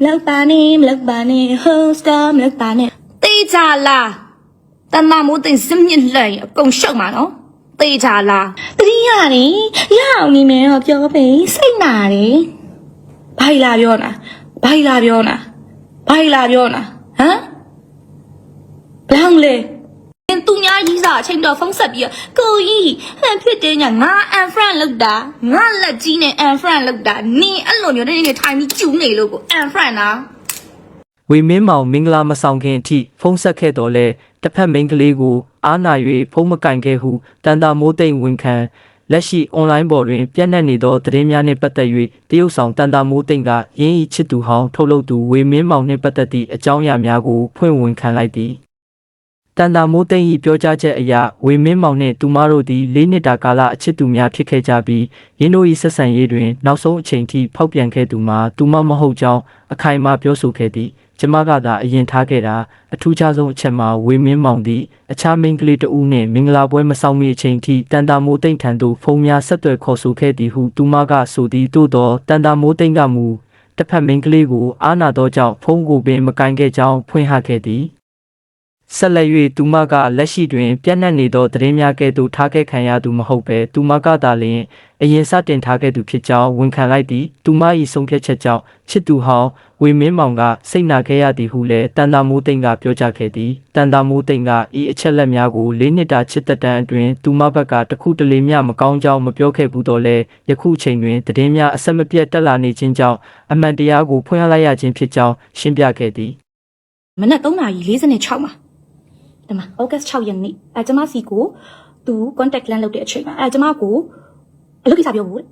မလောက်ပါနဲ့မလောက်ပါနဲ့ hoster မလောက်ပါနဲ့တေးကြလားတမမိုးသိစမြင့်လိုက်အကုန်ရှုပ်မှာနော်တေးကြလားတတိရတယ်ရအောင်နေမယ်တော့ပြောပေးစိတ်နာတယ်ဘာကြီးလာပြောနာဘာကြီးလာပြောနာဘာကြီးလာပြောနာဟမ်ဘလောင်လေ သူများကြီးစားအချိန်တော့ဖုန်းဆက်ပြီးတော့ကိုကြီးဟန်ဖြစ်တယ်ညာငါ unfriend လောက်တာငါလက်ကြီးနဲ့ unfriend လောက်တာနင်အဲ့လိုမျိုးနေနေထိုင်ပြီးကျူးနေလို့ကို unfriend နာဝေမင်းမောင်မင်္ဂလာမဆောင်ခင်အထိဖုံးဆက်ခဲ့တော်လဲတစ်ဖက်မိန်းကလေးကိုအားနာ၍ဖုံးမကင်ခဲ့ဟုတန်တာမိုးသိမ့်ဝန်ခံလက်ရှိအွန်လိုင်းပေါ်တွင်ပြန့်နှံ့နေသောသတင်းများနှင့်ပတ်သက်၍တရုတ်ဆောင်တန်တာမိုးသိမ့်ကရင်းဤချစ်သူဟောင်းထုတ်လုပ်သူဝေမင်းမောင်နှင့်ပတ်သက်သည့်အကြောင်းအရာများကိုဖွင့်ဝန်ခံလိုက်သည် တန်တာမိုးသိမ့်၏ပြောကြားချက်အရဝေမင်းမောင်နှင့်သူမတို့သည်၄နှစ်တာကာလအချစ်သူများဖြစ်ခဲ့ကြပြီးရင်းတို့၏ဆက်ဆံရေးတွင်နောက်ဆုံးအချိန်ထိဖောက်ပြန်ခဲ့သူမှာသူမမဟုတ်ကြောင်းအခိုင်အမာပြောဆိုခဲ့သည်ကျမကသာအရင်ထားခဲ့တာအထူးခြားဆုံးအချက်မှာဝေမင်းမောင်သည့်အခြားမိန်းကလေးတဦးနှင့်မင်္ဂလာပွဲမဆောင်မီအချိန်ထိတန်တာမိုးတိတ်ထံသို့ဖုန်းများဆက်သွယ်ခေါ်ဆိုခဲ့သည်ဟုသူမကဆိုသည်သို့သောတန်တာမိုးတိတ်ကမူတစ်ဖက်မိန်းကလေးကိုအားနာသောကြောင့်ဖုန်းကိုပင်မကင်ခဲ့ကြောင်းဖွင့်ဟခဲ့သည် ဆက်လက်၍သူမကလက်ရှိတွင် ပြန့်နှံ့နေသောသတင်းများကဲ့သို့ထားခဲ့ခံရသူမဟုတ်ဘဲသူမကသာလျှင်အရင်စတင်ထားခဲ့သူဖြစ်ကြောင်းဝန်ခံလိုက်သည်သူမ၏ဆုံးဖြတ်ချက်ကြောင့်ချစ်သူဟောင်းဝေမင်းမောင်ကစိတ်နာခဲ့ရသည်ဟုလည်းတန်တာမိုးသိန်းကပြောကြားခဲ့သည်တန်တာမိုးသိန်းကဤအချက်လက်များကိုလေးနှစ်တာချစ်သက်တမ်းအတွင်းသူမဘက်ကတခုတလေမျှမကောင်းကြောင်းမပြောခဲ့ဘူးတော့လဲယခုချိန်တွင်သတင်းများအဆက်မပြတ်တက်လာနေခြင်းကြောင့်အမှန်တရားကိုဖွင့်ဟလိုက်ရခြင်းဖြစ်ကြောင်းရှင်းပြခဲ့သည်မနက်3:46မှာ ဒီမှာဩဂတ်6ရက်နေ့အဲကျမစီကိုသူ contact lens လုပ်တဲ့အချိန်မှာအဲကျမကိုအလုပ်ကိစ္စပြောဖို့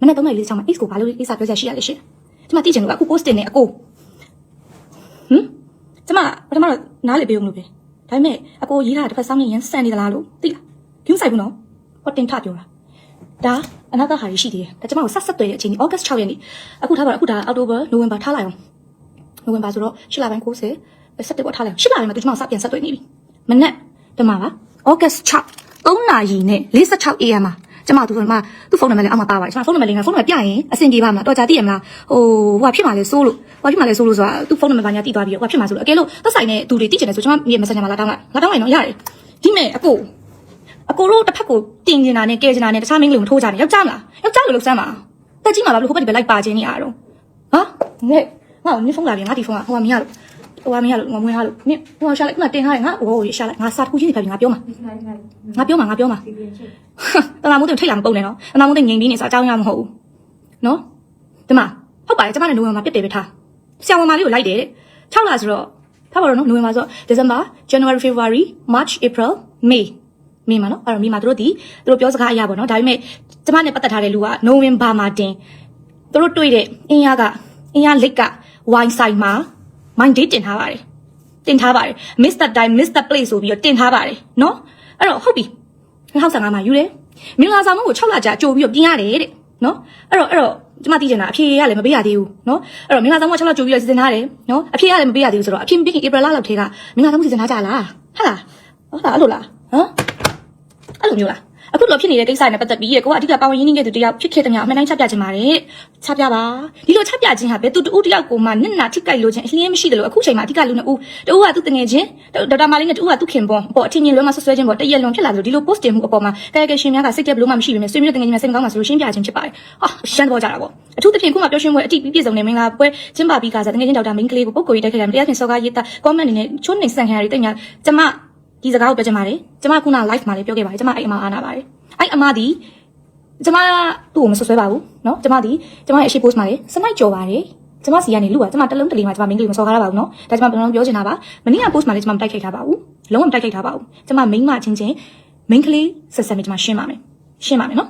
မနက်3:46မှာ X ကိုဘာလို့ကိစ္စပြောချက်ရှိရလဲရှင်ကျမသိချင်လို့အခု post တင်နေအကိုဟမ်ကျမပထမတော့နားလေပေးအောင်လို့ပဲဒါပေမဲ့အကိုရေးထားတစ်ဖက်စောင်းနေရန်စံနေသလားလို့သိလားကျူးဆိုင်ဘူးနော်ဟောတင်ထပြောတာဒါအနာကဟာရရှိသေးတယ်ဒါကျမကိုဆက်ဆက်တွေ့တဲ့အချိန်ဒီဩဂတ်6ရက်နေ့အခုထားပါတော့အခုဒါအောက်တိုဘာနိုဝင်ဘာထားလိုက်အောင်နိုဝင်ဘာဆိုတော့၈လပိုင်း90စက်တင်ဘာထားလိုက်၈လပိုင်းမှာသူကျမစပြန်ဆက်တွေ့နေပြီ မနေ့တမပါဩဂတ်6 3နာရီနဲ့46 AM မှာကျမသူကမှသူ့ဖုန်းနံပါတ်လေးအောက်မှာပါပါတယ်ကျမဖုန်းနံပါတ်လေးကဖုန်းနံပါတ်ပြရင်အဆင်ပြေပါမလားတော်ကြသိရမလားဟိုဟိုကဖြစ်မှာလဲစိုးလို့ဟိုကဖြစ်မှာလဲစိုးလို့ဆိုတာသူ့ဖုန်းနံပါတ်ဘာညာတိသွားပြီးဟိုကဖြစ်မှာစိုးလို့အကယ်လို့သက်ဆိုင်တဲ့သူတွေတိကျတယ်ဆိုကျမမြေ messenger မှာလာတောင်းလိုက်လာတောင်းလိုက်နော်ရတယ်ဒီမဲ့အကိုအကိုတို့တစ်ဖက်ကိုတင်နေတာနဲ့ကဲနေတာနဲ့တခြားမင်းကလေးကိုမထိုးကြနဲ့ယောက်ျားမလားယောက်ျားလိုလုပ်စမ်းပါတက်ကြီးမှာဘာလို့ဟိုဘက်ဒီဘက်လိုက်ပါခြင်းနေရတော့ဟာငဲ့ငါ့ကိုနင်းဖုန်းလာပြီငါဒီဖုန်းကဟိုကမရလို့ ဟိုကမရလို့ငါမဝင်ရလို့နင်းဟိုကရှာလိုက်ခုနတင်ထားတယ်ငါဟိုရှာလိုက်ငါစာတစ်ခုချင်းနေဖက်ပြီးငါပြောမှာငါပြောမှာငါပြောမှာတနာမိုးတင်ထိတ်လာမပုံနဲ့နော်တနာမိုးတင်ငိန်ပြီးနေဆိုအကြောင်းရမဟုတ်ဘူးနော်ဒီမှာဟုတ်ပါတယ်ကျမလည်းနိုဝင်ဘာပြတ်တယ်ပဲထားဆရာဝန်မလေးကိုလိုက်တယ်တဲ့6လဆိုတော့ထားပါတော့နော်နိုဝင်ဘာဆိုတော့ December January February March April May မေမှာနော်အဲ့တော့မေမှာသူတို့ဒီသူတို့ပြောစကားအရာပေါ့နော်ဒါပေမဲ့ကျမနဲ့ပတ်သက်ထားတဲ့လူကနိုဝင်ဘာမှာတင်သူတို့တွေ့တဲ့အင်းရကအင်းရလက်ကဝိုင်းဆိုင်မှာ mind date တင်ထားပါတယ်တင်ထားပါတယ် Mr. Time Mr. Place ဆိုပြီးတော့တင်ထားပါတယ်နော်အဲ့တော့ဟုတ်ပြီ2015မှာယူတယ်မင်္ဂလာဆောင်မကို6လကြာကြိုပြီးတော့ပြင်ရတယ်တဲ့နော်အဲ့တော့အဲ့တော့ကျမသိချင်တာအဖြေရလည်းမပေးရသေးဘူးနော်အဲ့တော့မင်္ဂလာဆောင်မ6လကြိုပြီးတော့စီစဉ်ထားတယ်နော်အဖြေရလည်းမပေးရသေးဘူးဆိုတော့အဖြေမပေးခင် April လလောက်ထဲကမင်္ဂလာဆောင်စီစဉ်ထားကြလားဟုတ်လားဟုတ်လားအဲ့လိုလားဟမ်အဲ့လိုမျိုးလား အခုတော့ဖြစ်နေတဲ့ကိစ္စနဲ့ပတ်သက်ပြီးကိုကအဓိကပါဝင်ရင်းနှီးခဲ့သူတယောက်ဖြစ်ခဲ့တဲ့များအမှန်တိုင်းချပြခြင်းပါတယ်ချပြပါဒီလိုချပြခြင်းဟာဘယ်သူတူတယောက်ကိုမှနစ်နာထိကြိုက်လို့ခြင်းအလျင်းမရှိတယ်လို့အခုချိန်မှာအဓိကလူနှစ်ဦးတူကသူတငယ်ချင်းဒေါက်တာမာလေးနဲ့တူကသူခင်ပွန်ပေါ့အထင်မြင်လွဲမှာဆွဆွဲခြင်းပေါ့တရက်လွန်ဖြစ်လာလို့ဒီလို post တင်မှုအပေါ်မှာကာယကရှင်များကစိတ်တက်ဘလို့မှမရှိပေမဲ့ဆွေမျိုးတငယ်ချင်းများစိတ်မကောင်းမှဆိုလို့ရှင်းပြခြင်းဖြစ်ပါတယ်ဟာရှမ်းတော့ကြတာပေါ့အထူးသဖြင့်ခုမှပြောရှင်းပွဲအတိပြည့်စုံနေမင်္ဂလာပွဲကျင်းပပြီးကစားတငယ်ချင်းဒေါက်တာမင်းကလေးကိုပုတ်ကိုရေးတက်ခဲ့တယ်တရားခင်စောကားရေးတာ comment အနေနဲ့ချုံးနေဆန်ခံရတဲ့တိတ်များကျမ ဒီစကားကိုပြောချင်ပါတယ်ကျမခုန live မှာလည်းပြောခဲ့ပါတယ်ကျမအဲ့အမအားနာပါတယ်အဲ့အမဒီကျမသူ့ကိုမဆွဆွဲပါဘူးเนาะကျမဒီကျမရဲ့အရှိ post မှာလေစနိုက်ကြော်ပါတယ်ကျမစီကနေလူကကျမတလုံးတလီမှာကျမမင်းကလေးမစော်ကားရပါဘူးเนาะဒါကျမဘယ်လိုပြောချင်တာပါမနေ့က post မှာလည်းကျမမတိုက်ခိုက်ထားပါဘူးလုံးဝမတိုက်ခိုက်ထားပါဘူးကျမမိန်းမချင်းချင်းမိန်းကလေးဆက်ဆက်နဲ့ကျမရှင်းပါမယ်ရှင်းပါမယ်เนาะ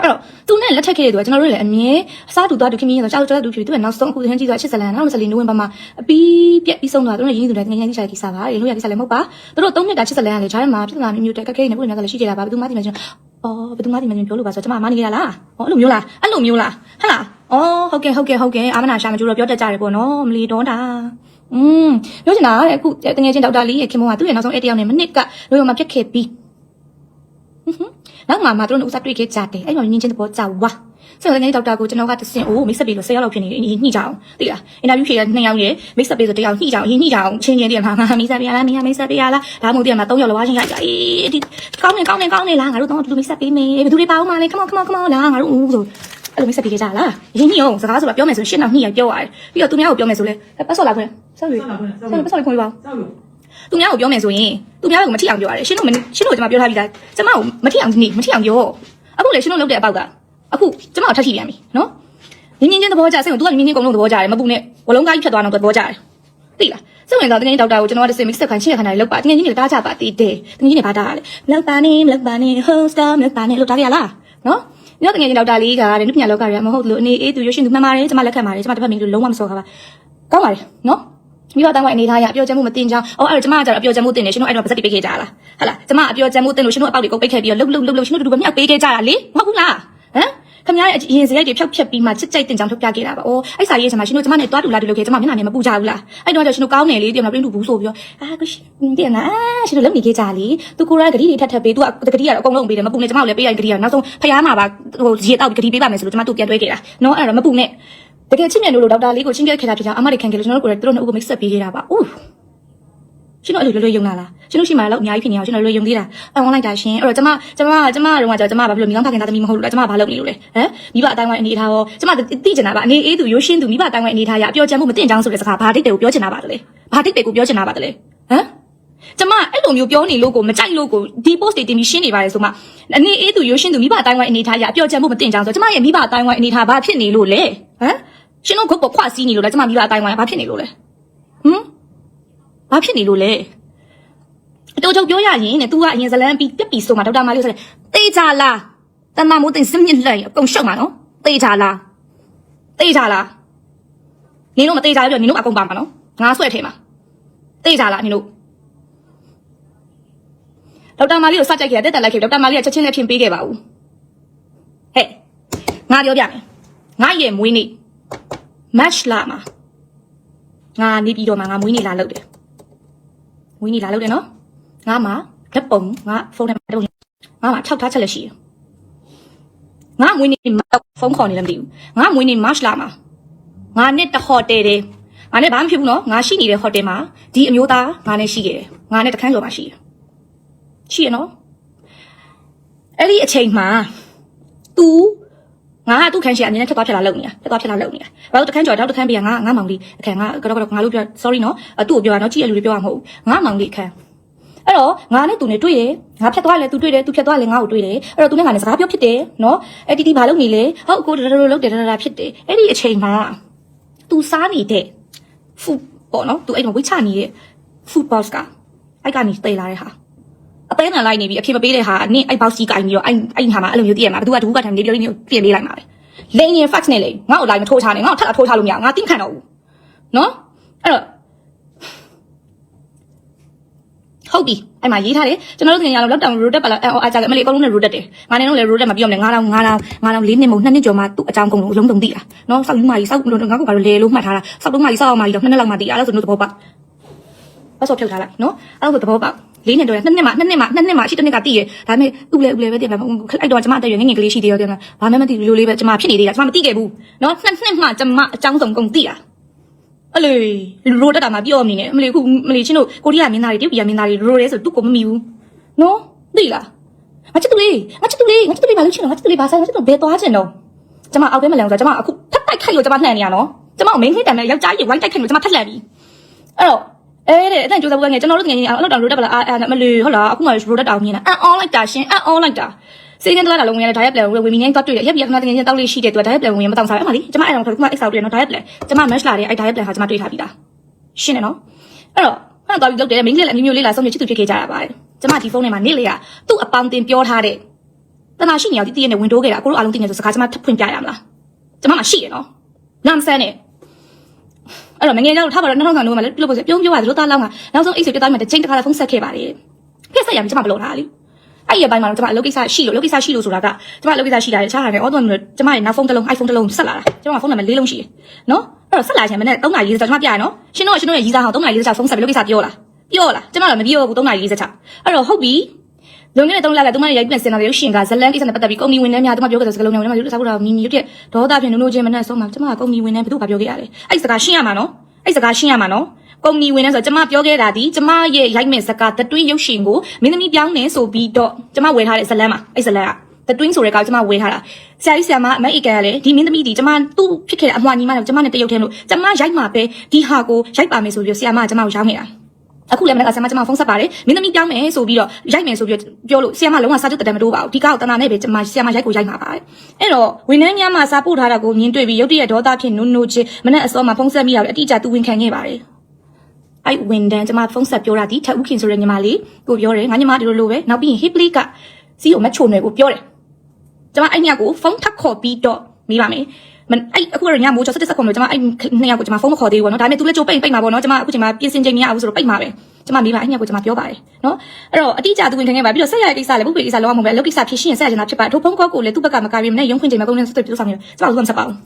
အဲ့တော့သူနဲ့လက်ထက်ခဲ့တဲ့သူကကျွန်တော်တို့လည်းအမြဲအစားတူသွားတူခင်မင်းဆိုကြောက်ကြောက်တူဖြစ်သူကနောက်ဆုံးအခုသင်ကြီးဆိုအချစ်ဇလန်နောက်24နိုဝင်ဘာမှာအပီးပြက်ပြီးဆုံးသွားသူတို့ရင်းသူတွေငငယ်ကြီးဆိုင်ကိစ္စပါရေလို့ရကိစ္စလည်းမဟုတ်ပါသူတို့၃နှစ်တာချစ်ဇလန်ကလည်းဂျားထဲမှာပြဿနာမျိုးမျိုးတက်ခက်ခဲနေပုံများကလည်းရှိကြတာပါဘယ်သူမှသိမှချင်းအော်ဘယ်သူမှသိမှချင်းပြောလို့ပါဆိုတော့ကျမမနေကြလားဟောအဲ့လိုမျိုးလားအဲ့လိုမျိုးလားဟဟလားအော်ဟုတ်ကဲ့ဟုတ်ကဲ့ဟုတ်ကဲ့အာမနာရှာမကျိုးတော့ပြောတတ်ကြတယ်ပေါ့နော်မလီတော့တာอืมပြောချင်တာတဲ့အခုတငယ်ချင်းဒေါက်တာလီရဲ့ခင်မကသူ့ရဲ့နောက်ဆုံးအဲ့တယောက်နဲ့မနစ်ကလိုရမှာဖြစ်ခဲ့ပြီးနော က်မှမှတို့တို့ဥစားတွေ့ခဲ့ကြတယ်အဲ့မှာမြင်ချင်းတဘောကြောက်ဝါဆက်ရတဲ့ဒေါက်တာကိုကျွန်တော်ကတဆင်အိုးမိတ်ဆက်ပြီးလို့10ရောက်လောက်ဖြစ်နေတယ်ညှိကြအောင်သိလားအင်တာဗျူးဖြေရ2ယောက်ရဲ့မိတ်ဆက်ပြီးဆို1ယောက်ညှိကြအောင်ညှိကြအောင်ချင်းချင်းတည်းမှာငါမိတ်ဆက်ပြရလားမင်းမိတ်ဆက်ပြရလားဒါမှမဟုတ်တည်းမှာ3ယောက်လောက်ဝါချင်းရိုက်ကြအေးဒီကောင်းနေကောင်းနေကောင်းနေလားငါတို့တော့လူမိတ်ဆက်ပေးမယ်ဘယ်သူတွေပါအောင်မလဲ come on come on come on လားငါတို့ဦးဆိုအဲ့လိုမိတ်ဆက်ပေးကြလားရင်းညှိအောင်စကားဆိုတာပြောမယ်ဆိုရှင်းတော့ညှိရပြောရတယ်ပြီးတော့သူများကိုပြောမယ်ဆိုလဲပတ်စော်လာခွင့်ဆောက်ရဆောက်ရပတ်စော်လေးခွင့်ပါ သူများကိုပြောမယ်ဆိုရင်သူများကိုမထိအောင်ပြောရတယ်ရှင်းတို့မရှင်းတို့ကျွန်မပြောထားပြီးသားကျွန်မကိုမထိအောင်နေမထိအောင်ပြောအခုလေရှင်းတို့လုပ်တဲ့အပေါက်ကအခုကျွန်မကိုထပ်ထိပြန်ပြီနော်ငင်းငင်းချင်းသဘောကျစိတ်ကိုသူကငင်းငင်းကုန်လုံးသဘောကျတယ်မပူနဲ့ဝလုံးကားကြီးဖြတ်သွားတော့သဘောကျတယ်သိလားစိတ်ဝင်စားတဲ့ငင်းဒေါက်တာကိုကျွန်တော်ကတစ်စင်မစ်ဆက်ခိုင်းချင်းရခဏလေးလောက်ပါငင်းငင်းတွေတားကြပါတည်တယ်ငင်းငင်းတွေဘာတားလဲမလောက်ပါနဲ့မလောက်ပါနဲ့ host မလောက်ပါနဲ့လောက်တားကြလားနော်ညတော့ငင်းငင်းဒေါက်တာလေးကတဲ့လူပညာလောကရမဟုတ်လို့အနေအေးသူရွှေရှင်သူမှန်ပါတယ်ကျွန်မလက်ခံပါတယ်ကျွန်မတစ်ဖက်မိလို့လုံးဝမစော်ခါပါကောင်းပါတယ်နော် မိဘတောင်းဝအနေထားရအပြောချမ်းမှုမတင်ချောင်းအော်အဲ့တော့ကျမကကျတော့အပြောချမ်းမှုတင်တယ်ရှင်တို့အဲ့တော့ပါစက်တိပေးခဲ့ကြလားဟဟလားကျမအပြောချမ်းမှုတင်လို့ရှင်တို့အပေါက်တွေကုန်ပိတ်ခဲ့ပြီးတော့လှုပ်လှုပ်လှုပ်လှုပ်ရှင်တို့တူတူပဲမြောက်ပေးခဲ့ကြတာလေမဟုတ်ဘူးလားဟမ်ခမရရဲ့အရင်စရိုက်တွေဖြောက်ဖြက်ပြီးမှချစ်ကြိုက်တင်ချောင်းထုတ်ပြခဲ့တာပါ။အိုးအဲ့စာရေးချင်မှာရှင်တို့ကျမနဲ့တွားတူလာတူလုပ်ခဲ့ကျမမျက်နှာနဲ့မပူကြဘူးလား။အဲ့တော့ကျရှင်တို့ကောင်းတယ်လေတင်မပြင်းတူဘူးဆိုပြီးတော့အာကိုရှင်တင်လားအာရှင်တို့လုပ်နေခဲ့ကြလေ။ तू ကိုရဂတိတွေထပ်ထပ်ပေး तू ကဂတိကတော့အကုန်လုံးပေးတယ်မပူနဲ့ကျမကိုလည်းပေးရင်ဂတိရနောက်ဆုံးဖျားမှာပါဟိုရေတောက်ဂတိပေးပါမယ်ဆိုလို့ကျမတို့ပြန်တွဲခဲ့တာ။နော်အဲ့တော့မပူနဲ့ တကယ်ချစ်မြတ်လို့ဒေါက်တာလေးကိုချင်းပြခဲ့တာဖြစ်ကြောင်းအမတွေခံခဲ့လို့ကျွန်တော်တို့ကိုယ်တိုင်သူတို့နှစ်ဦးကိုမိတ်ဆက်ပေးခဲ့တာပါ။အိုးရှင်တို့အဲ့လိုလွယ်လွယ်ယုံလာလားရှင်တို့ရှိမှလည်းအများကြီးဖြစ်နေအောင်ရှင်တို့လွယ်ယုံသေးတာအွန်လိုက်တာရှင်အဲ့တော့ကျမကျမကျမတော့ကကျမဘာဖြစ်လို့မိကောင်းဖခင်သားသမီးမဟုတ်လို့လားကျမဘာလုပ်နေလို့လဲဟမ်မိဘအတိုင်းဝိုင်းအနေထားရောကျမသိချင်တာပါအနေအေးသူရိုးရှင်းသူမိဘအတိုင်းဝိုင်းအနေထားရအပြောချမ်းမှုမတင်ချောင်းဆိုတဲ့စကားဘာတိတ်တယ်ကိုပြောချင်တာပါတလေဘာတိတ်တယ်ကိုပြောချင်တာပါတလေဟမ်ကျမအဲ့လိုမျိုးပြောနေလို့ကိုမကြိုက်လို့ကိုဒီ post တွေတင်ပြီးရှင်းနေပါတယ်ဆိုမှအနေအေးသူရိုးရှင်းသူမိဘအတိုင်းဝိုင်းအနေထားရအပြောချမ်းမှုမတင်ချောင်းဆိုကျမရဲ့မိဘအတိုင်းဝိုင်းအနေထားဘာဖြစ်နေလို့လဲဟမ် ရှင်တို့ခုတ်ကိုခွစီးနေလို့လားကျမမိဘအတိုင်းဝိုင်းဘာဖြစ်နေလို့လဲဟမ်ဘာဖြစ်နေလို့လဲအတူတူပြောရရင်တဲ့ तू ကအရင်ဇလန်းပြီးပြက်ပြီးဆိုမှဒေါက်တာမာလီဆိုတယ်တေးကြလားတမမိုးတင်စမြင့်လိုက်အကုန်ရှုံမှာနော်တေးကြလားတေးကြလားနင်တို့မတေးကြဘူးပြောနင်တို့အကုန်ပါမှာနော်ငါဆွဲထဲမှာတေးကြလားနင်တို့ဒေါက်တာမာလီကိုစကြိုက်ခဲ့တဲ့တက်တက်လိုက်ခဲ့ဒေါက်တာမာလီကချက်ချင်းနဲ့ဖြင်ပေးခဲ့ပါဦးဟဲ့ငါပြောပြမယ်ငါရဲ့မွေးနေ့ match လာမှာငါနေပြီးတော့မှငါမွေးနေ့လာလုပ်တယ်မွေးနေ့လာလုပ်တယ်နော်ငါမှာလက်ပုံငါဖုန်းထဲမှာလက်ပုံငါမှာထောက်ထားချက်လက်ရှိတယ်ငါမွေးနေ့မှာဖုန်းခေါ်နေလည်းမသိဘူးငါမွေးနေ့မတ်လာမှာငါနဲ့တဟိုတယ်တယ်ငါနဲ့ဘာမှဖြစ်ဘူးနော်ငါရှိနေတဲ့ဟိုတယ်မှာဒီအမျိုးသားငါနဲ့ရှိခဲ့တယ်ငါနဲ့တခန်းကျော်မှာရှိတယ်ရှိရနော်အဲ့ဒီအချိန်မှာ तू ငါကသူ့ခန်းရှိအမြင်နဲ့ထက်သွားဖြစ်လာလုံနေတာထက်သွားဖြစ်လာလုံနေတာဘာလို့တခန်းကျော်တော့တခန်းပြရငါငါမောင်လေးအခန်းငါကတော့ကတော့ငါလို့ပြော sorry နော်အတူကိုပြောတာနော်ကြည့်ရလူတွေပြောရမဟုတ်ဘူးငါမောင်လေးအခန်းအဲ့တော့ငါနဲ့သူနဲ့တွေ့တယ်ငါဖြတ်သွားလဲသူတွေ့တယ်သူဖြတ်သွားလဲငါ့ကိုတွေ့တယ်အဲ့တော့သူနဲ့ငါနဲ့စကားပြောဖြစ်တယ်နော်အဲ့တီတီဘာလုပ်နေလဲဟုတ်အကိုတရရလုပ်တယ်တရရဖြစ်တယ်အဲ့ဒီအချိန်မှာ तू စားနေတဲ့ဖူပေါ့နော် तू အဲ့မှာဝိချနေတဲ့ food box ကအဲ့ကနေတေးလာတဲ့ဟာ အသေးနဲ့လိုက်နေပြီအဖြစ်မပေးတဲ့ဟာနင့်အဲ့ box ကြီးကင်ပြီးတော့အဲ့အဲ့ဟာမှာအဲ့လိုမျိုးတည်ရမှာဘသူကတကူကထိုင်နေပြောနေပြင်ပေးလိုက်မှာပဲလိန်ရင် fax နဲ့လေငါ့ကို line မထိုးချနဲ့ငါ့ကိုထပ်လာထိုးချလို့မရငါတင်းခံတော့ဘူးနော်အဲ့တော့ဟုတ်ပြီအဲ့မှာရေးထားတယ်ကျွန်တော်တို့တင်ရအောင်လောက်တောင်ရိုတက်ပါလားအော်အားကြတယ်မလေးအကုန်လုံးနဲ့ရိုတက်တယ်ငါနဲ့တော့လည်းရိုတက်မှာပြောမယ်9000 9000 9000လေးနှစ်မို့နှစ်နှစ်ကျော်မှသူ့အကြောင်းကုန်လုံးအလုံးစုံသိတာနော်စောက်ယူမာကြီးစောက်ငါကကတော့လေလို့မှတ်ထားတာစောက်လုံးမာကြီးစောက်အောင်မာကြီးတော့နှစ်နှစ်လောက်မှသိအဲ့ဒါဆိုတော့သဘောပေါက်ပတ်စောဖြုတ်ထားလိုက်နော်အဲ့ဒါဆိုသဘောပေါက် လေးနှစ်တော့နှစ်နှစ်မှနှစ်နှစ်မှနှစ်နှစ်မှရှိတစ်နှစ်ကတည်ရဒါပေမဲ့ဥလေဥလေပဲတည်မှာအဲ့တော့ကျွန်မအတက်ရငငယ်ကလေးရှိသေးတယ်တင်လားဘာမှမသိလူလေးပဲကျွန်မဖြစ်နေသေးတာကျွန်မမသိခဲ့ဘူးနော်နှစ်နှစ်မှကျွန်မအကြောင်းစုံကုန်သိတာအဲ့လေရိုးတက်တာမှပြောမနေနဲ့အမလီခုမလီချင်းတို့ကိုရီးယားမင်းသားတွေတရုတ်ပြည်မင်းသားတွေရိုးရဲဆိုသူ့ကိုမမီဘူးနော်သိလားငါချစ်သူလေးငါချစ်သူလေးငါချစ်သူလေးဘာလို့ချင်တော့ငါချစ်သူလေးဘာဆိုင်ငါချစ်သူဘယ်သွားချင်တော့ကျမအောက်ထဲမလန်ဆိုကျမအခုဖက်တိုက်ခိုက်လို့ကျမနှံ့နေရနော်ကျမမင်းခိတံမဲ့ယောက်ျားကြီးဝိုင်းတိုက်ခိုက်လို့ကျမထက်လှန်ပြီအဲ့တော့ အဲ့တဲ့အဲ့တန်ကြိုးစားဖို့ငယ်ကျွန်တော်တို့ငယ်ငယ်အောင်အဲ့တော့ရိုးတက်ပါလားအာမလီဟုတ်လားအခုမှရိုးတက်တောင်မြင်တာအန်အွန်လိုက်တာရှင်အန်အွန်လိုက်တာစေကင်းတလာလုံးဝင်ရတဲ့ diet plan ဝင်ဝင်မြင်းသွားတွေ့တယ်ရက်ပြခဏတကယ်ချင်းတောက်လေးရှိတယ်သူက diet plan ဝင်မတောင်စားဘူးအမလီကျမအဲ့တော့ခုမှ X out တွေ့တယ်နော် diet plan ကျမ match လာတယ်အဲ့ diet plan ဟာကျမတွေ့ထားပြီးသားရှင်းတယ်နော်အဲ့တော့ခဏသွားပြီးလုပ်တယ်မိန်းကလေးလည်းအမျိုးမျိုးလေးလာဆုံးဖြတ်ချစ်သူဖြစ်ခဲ့ကြတာပါတယ်ကျမဒီဖုန်းထဲမှာနေ့လေးကသူ့အပေါင်းတင်ပြောထားတဲ့တနာရှိနေအောင်တီးတီးနဲ့ဝင်တိုးခဲ့တာကိုတို့အားလုံးသိနေဆိုစကားကျမထပ်ဖွင့်ပြရမလားကျမမှရှိရနော်နာမဆန်းနဲ့ အဲ့တော့မငယ်တော့ထားပါတော့2000တော့မှလည်းပြုလုပ်ဖို့ပြုံးပြောပါသလိုသားလောင်းကနောက်ဆုံးအိတ်ဆိုတက်တိုင်းမှာတစ်ချိန်တစ်ခါဖုန်းဆက်ခဲ့ပါတယ်ဖက်ဆက်ရမယ်ကျမမလုပ်ထားလေအဲ့ရပိုင်းမှာတော့ကျမအလုပ်ကိစ္စရှိလို့အလုပ်ကိစ္စရှိလို့ဆိုတာကကျမအလုပ်ကိစ္စရှိတာတခြားဟာနဲ့အော်တော့ကျမရဲ့နောက်ဖုန်းတစ်လုံး iPhone တစ်လုံးဆက်လာတာကျမဖုန်းနံပါတ်၄လုံးရှိတယ်နော်အဲ့တော့ဆက်လာချင်မနဲ့3နာရီ40ကျွန်မပြရနော်ရှင်တို့ကရှင်တို့ရဲ့ရီးစားဟောင်း3နာရီ40ဖုန်းဆက်ပြီးလုပ်ကိစ္စပြောလားပြောလားကျွန်မတော့မပြောဘူး3နာရီ40အဲ့တော့ဟုတ်ပြီ လွန်ခဲ့တဲ့3လကသူမရဲ့ရိုက်ပြန်စင်လာတဲ့ရုပ်ရှင်ကဇလန်ကိစ္စနဲ့ပတ်သက်ပြီးကုမ္ပဏီဝန်ထမ်းများသူမပြောခဲ့တဲ့စကားလုံးများကျွန်မတို့စားဖို့တာမီမီရုပ်တဲ့ဒေါသဖြင့်နုံနုံချင်းမနဲ့ဆုံးမှာကျွန်မကကုမ္ပဏီဝန်ထမ်းဘယ်သူကပြောခဲ့ရလဲအဲ့စကားရှင်းရမှာနော်အဲ့စကားရှင်းရမှာနော်ကုမ္ပဏီဝန်ထမ်းဆိုကျွန်မပြောခဲ့တာဒီကျွန်မရဲ့ရိုက်မဲ့စကားတတွင်းရုပ်ရှင်ကိုမင်းသမီးပြောင်းနေဆိုပြီးတော့ကျွန်မဝယ်ထားတဲ့ဇလန်မှာအဲ့ဇလန်ကတတွင်းဆိုတဲ့ကောင်ကျွန်မဝယ်ထားတာဆရာကြီးဆရာမအမအေကန်ကလည်းဒီမင်းသမီးဒီကျွန်မသူ့ဖြစ်ခဲ့တဲ့အမွှာညီမနဲ့ကျွန်မနဲ့တရုတ်ထဲလို့ကျွန်မရိုက်မှာပဲဒီဟာကိုရိုက်ပါမယ်ဆိုပြီးဆရာမကကျွန်မကိုရောင်းနေတာ အခုလည်းမနေ့ကဆရာမကျွန်မဖုန်းဆက်ပါတယ်မင်းသမီးပြောင်းမယ်ဆိုပြီးတော့ရိုက်မယ်ဆိုပြီးတော့ပြောလို့ဆရာမလုံးဝစာချုပ်တက်တယ်မတိုးပါဘူးဒီကောက်တနာနဲ့ပဲကျွန်မဆရာမရိုက်ကိုရိုက်မှာပါအဲ့တော့ဝန်ထမ်းများမှာစာပို့ထားတာကိုမြင်တွေ့ပြီးရုတ်တရက်ဒေါသဖြင့်နုံနုံချင်းမနေ့အစောမှာဖုန်းဆက်မိရတယ်အတိအကျသူဝန်ခံခဲ့ပါတယ်အဲ့ဝန်ထမ်းကျွန်မဖုန်းဆက်ပြောတာဒီထက်ဥခင်ဆိုတဲ့ညီမလေးကိုပြောတယ်ငါညီမဒီလိုလိုပဲနောက်ပြီးရင် hiply ကစီကိုမချိုနယ်ကိုပြောတယ်ကျွန်မအဲ့ညကိုဖုန်းထပ်ခေါ်ပြီးတော့မိပါမယ်မ အဲ့အခုတော့ညမိုးချောစက်စက်ခုံလို့ကျွန်မအဲ့နှစ်ယောက်ကိုကျွန်မဖုန်းမခေါ်သေးဘူးပေါ့နော်ဒါပေမဲ့သူလည်းကြိုပိတ်ပိတ်မှာပေါ့နော်ကျွန်မအခုချိန်မှာပြင်ဆင်ချိန်မရဘူးဆိုတော့ပိတ်မှာပဲကျွန်မမိပါအဲ့ညကိုကျွန်မပြောပါတယ်နော်အဲ့တော့အတိအကျသူဝင်ခံခဲ့ပါပြီးတော့ဆက်ရတဲ့ကိစ္စလည်းပုပ္ပေကိစ္စလောကမှာပဲအလုပ်ကိစ္စဖြစ်ရှင်းဆက်ရချင်တာဖြစ်ပါတယ်ထိုဖုန်းကောကိုလည်းသူ့ဘက်ကမကပြီးမနဲ့ရုံခွင့်ချိန်မှာကုန်နေဆက်သွယ်ပြောဆောင်နေတယ်ကျွန်မဘူးမဆက်ပါဘူး